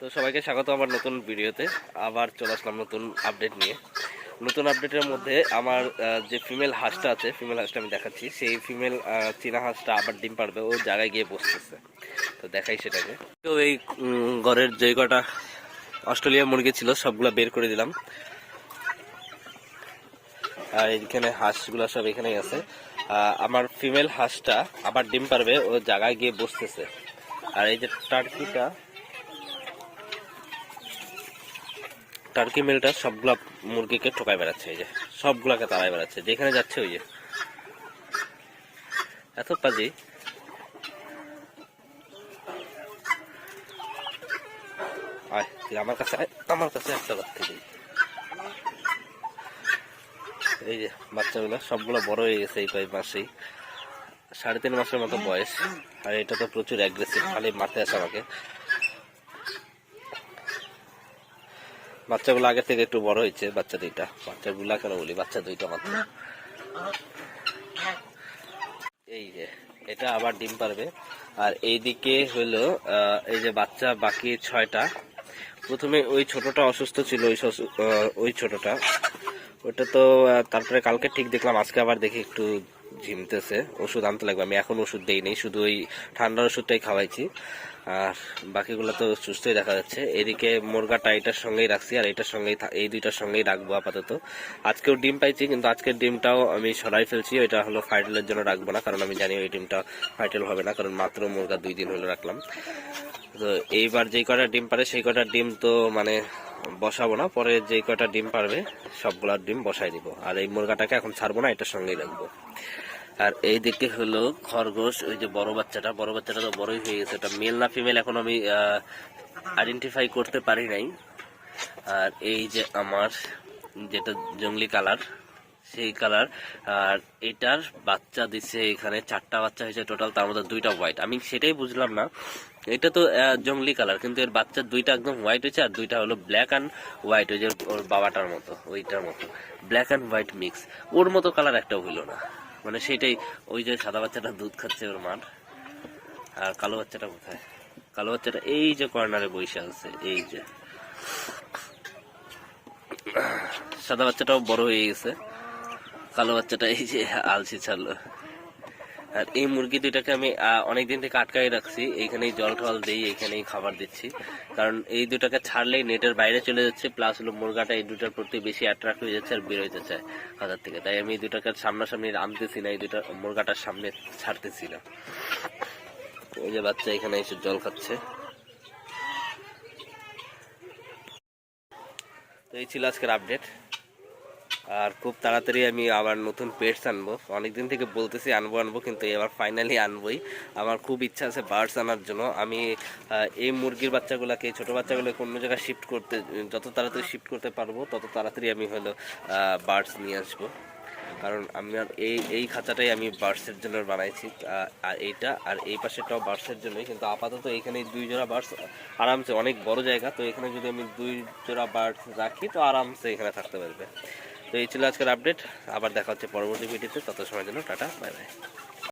তো সবাইকে স্বাগত আমার নতুন ভিডিওতে। আবার চলে আসলাম নতুন আপডেট নিয়ে। নতুন আপডেটের মধ্যে আমার যে ফিমেল হাঁসটা আছে ফিমেল হাঁসটা আমি দেখাচ্ছি। সেই ফিমেল চীনা হাঁসটা আবার ডিম পারবে ও জায়গায় গিয়ে বসতেছে। তো দেখাই সেটাকে। তো এই ঘরের যে কটা অস্ট্রেলিয়া মুরগি ছিল, সবগুলো বের করে দিলাম। আর এখানে হাঁসগুলো সব এখানেই আছে। আমার ফিমেল হাঁসটা আবার ডিম পারবে ও জায়গায় গিয়ে বসতেছে। আর এই যে টার্কিটা টার্কি মেলটা সবগুলা মুরগিকে ঠোকায় বেড়াচ্ছে, এই যে। সবগুলাকে তাড়ায় বেড়াচ্ছে। যেখানে যাচ্ছে ওই যে। এত পাজি। আয়, তুই আমার কাছে আমার কাছে একটা বাচ্চা দিই এই যে, বাচ্চাগুলো সবগুলো বড় হয়ে গেছে এই কয়েক মাসেই। সাড়ে তিন মাসের মতো বয়স। আর এটা তো প্রচুর অ্যাগ্রেসিভ খালি মারতে আসে আমাকে। বাচ্চাগুলো আগে থেকে একটু বড় হয়েছে, বাচ্চা দুইটা। বাচ্চা গুলা কেন বলি? বাচ্চা দুইটা মাত্র। এই যে, এটা আবার ডিম পারবে। আর এইদিকে হলো এই যে বাচ্চা বাকি ছয়টা। প্রথমে ওই ছোটটা অসুস্থ ছিল, ওই ওই ছোটটা। ওটা তো তারপরে কালকে ঠিক দেখলাম, আজকে আবার দেখি একটু ঝিমতেছে ওষুধ আনতে লাগবে। আমি এখন ওষুধ দেই নেই, শুধু ওই ঠান্ডার ওষুধটাই খাওয়াইছি। আর বাকিগুলো তো সুস্থই দেখা যাচ্ছে। এদিকে মুরগাটা এটার সঙ্গেই রাখছি, আর এটার সঙ্গেই এই দুইটার সঙ্গেই রাখব আপাতত। আজকেও ডিম পাইছি, কিন্তু আজকের ডিমটাও আমি সরাই ফেলছি। এটা হলো ফাইটেলের জন্য রাখব না, কারণ আমি জানি ওই ডিমটা ফাইটেল হবে না, কারণ মাত্র মুরগা দুই দিন হলো রাখলাম। তো এইবার যেই কটা ডিম পারে, সেই কটা ডিম তো মানে বসাবো না। পরে যেই কটা ডিম পারবে, সবগুলা ডিম বসাই দিব। আর এই মুরগাটাকে এখন ছাড়বো না, এটার সঙ্গেই রাখব। আর এই দিকে হলো খরগোশ, ওই যে বড় বাচ্চাটা। বড় বাচ্চাটা তো বড়ই হয়ে গেছে। এটা মেল না ফিমেল এখন আমি আইডেন্টিফাই করতে পারি নাই। আর এই যে আমার যেটা জঙ্গলি কালার সেই কালার আর এটার বাচ্চা দিছে এখানে চারটা বাচ্চা হয়েছে টোটাল তার মধ্যে দুইটা হোয়াইট আমি সেটাই বুঝলাম না। এটা তো জঙ্গলি কালার কিন্তু এর বাচ্চা দুইটা একদম হোয়াইট হয়েছে আর দুইটা হলো ব্ল্যাক অ্যান্ড হোয়াইট ওই যে ওর বাবাটার মতো, ওইটার মতো। ব্ল্যাক অ্যান্ড হোয়াইট মিক্স ওর মতো কালার একটাও হইল না। মানে সেটাই ওই যে সাদা বাচ্চাটা দুধ খাচ্ছে ওর মার আর কালো বাচ্চাটা কোথায়? কালো বাচ্চাটা এই যে কর্নারে বসে আছে, এই যে। সাদা বাচ্চাটাও বড় হয়ে গেছে। কালো বাচ্চাটা এই যে আলসি ছাড়লো। আর এই মুরগি দুইটাকে আমি অনেকদিন থেকে আটকাই রাখছি। এইখানেই জল টল দিই, এইখানেই খাবার দিচ্ছি। কারণ এই দুটাকে ছাড়লেই নেটের বাইরে চলে যাচ্ছে প্লাস হলো মুরগাটা এই দুটার প্রতি বেশি অ্যাট্রাক্ট হয়ে যাচ্ছে আর বের হইতে চায় হাজার থেকে। তাই আমি এই দুটাকে সামনাসামনি আনতেছি না, এই দুটা মুরগাটার সামনে ছাড়তেছি না। ওই যে বাচ্চা এখানে এসে জল খাচ্ছে। তো এই ছিল আজকের আপডেট আর খুব তাড়াতাড়ি আমি আবার নতুন পেটস আনব। অনেকদিন থেকে বলতেছি আনব আনব, কিন্তু এবার ফাইনালি আনবোই। আমার খুব ইচ্ছা আছে বার্ডস আনার জন্য। আমি এই মুরগির বাচ্চাগুলোকে, ছোটো বাচ্চাগুলোকে অন্য জায়গায় শিফট করতে, যত তাড়াতাড়ি শিফট করতে পারব, তত তাড়াতাড়ি আমি হলো বার্ডস নিয়ে আসব। কারণ আমার এই এই খাঁচাটাই আমি বার্ডসের জন্য বানাইছি আর এইটা, আর এই পাশেরটাও বার্ডসের জন্যই। কিন্তু আপাতত এখানে দুই জোড়া বার্ডস আরামসে, অনেক বড় জায়গা, তো এখানে যদি আমি দুই জোড়া বার্ডস রাখি, তো আরামসে এখানে থাকতে পারবে। তো এই ছিল আজকের আপডেট আবার দেখা হচ্ছে পরবর্তী ভিডিওতে তত সময় জন্য টাটা, বাই বাই।